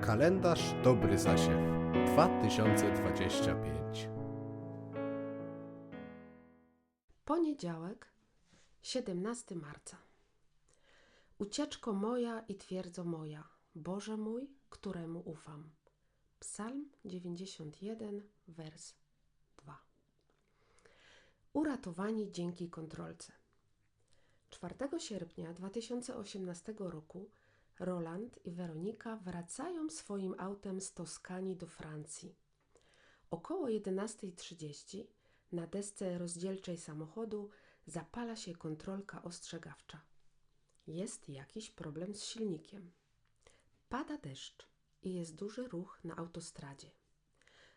Kalendarz Dobry Zasiew 2025 Poniedziałek, 17 marca. Ucieczko moja i twierdzo moja, Boże mój, któremu ufam. Psalm 91, wers 2. Uratowani dzięki kontrolce. 4 sierpnia 2018 roku Roland i Weronika wracają swoim autem z Toskanii do Francji. Około 11.30 na desce rozdzielczej samochodu zapala się kontrolka ostrzegawcza. Jest jakiś problem z silnikiem. Pada deszcz i jest duży ruch na autostradzie.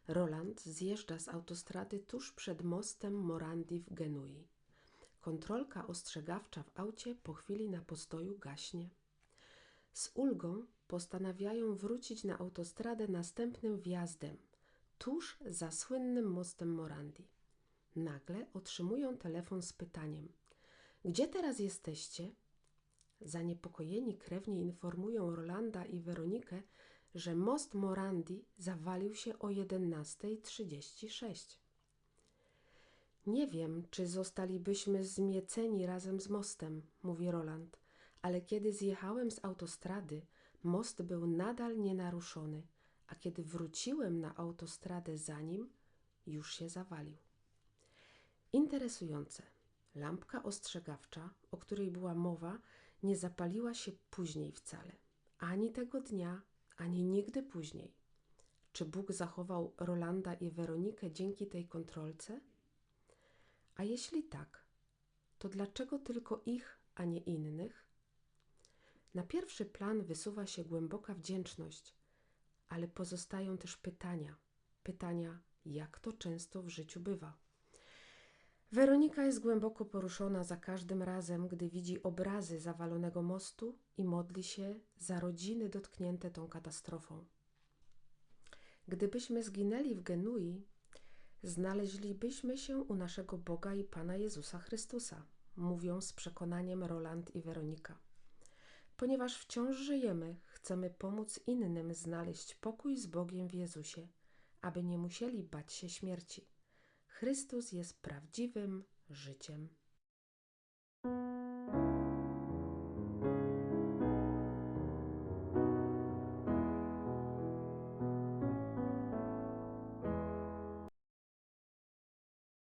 Roland zjeżdża z autostrady tuż przed mostem Morandi w Genui. Kontrolka ostrzegawcza w aucie po chwili na postoju gaśnie. Z ulgą postanawiają wrócić na autostradę następnym wjazdem, tuż za słynnym mostem Morandi. Nagle otrzymują telefon z pytaniem: Gdzie teraz jesteście? Zaniepokojeni krewni informują Rolanda i Weronikę, że most Morandi zawalił się o 11.36. Nie wiem, czy zostalibyśmy zmieceni razem z mostem, mówi Roland, ale kiedy zjechałem z autostrady, most był nadal nienaruszony, a kiedy wróciłem na autostradę za nim, już się zawalił. Interesujące. Lampka ostrzegawcza, o której była mowa, nie zapaliła się później wcale. Ani tego dnia, ani nigdy później. Czy Bóg zachował Rolanda i Weronikę dzięki tej kontrolce? A jeśli tak, to dlaczego tylko ich, a nie innych? Na pierwszy plan wysuwa się głęboka wdzięczność, ale pozostają też pytania. Pytania, jak to często w życiu bywa. Weronika jest głęboko poruszona za każdym razem, gdy widzi obrazy zawalonego mostu i modli się za rodziny dotknięte tą katastrofą. Gdybyśmy zginęli w Genui, znaleźlibyśmy się u naszego Boga i Pana Jezusa Chrystusa, mówią z przekonaniem Roland i Weronika. Ponieważ wciąż żyjemy, chcemy pomóc innym znaleźć pokój z Bogiem w Jezusie, aby nie musieli bać się śmierci. Chrystus jest prawdziwym życiem.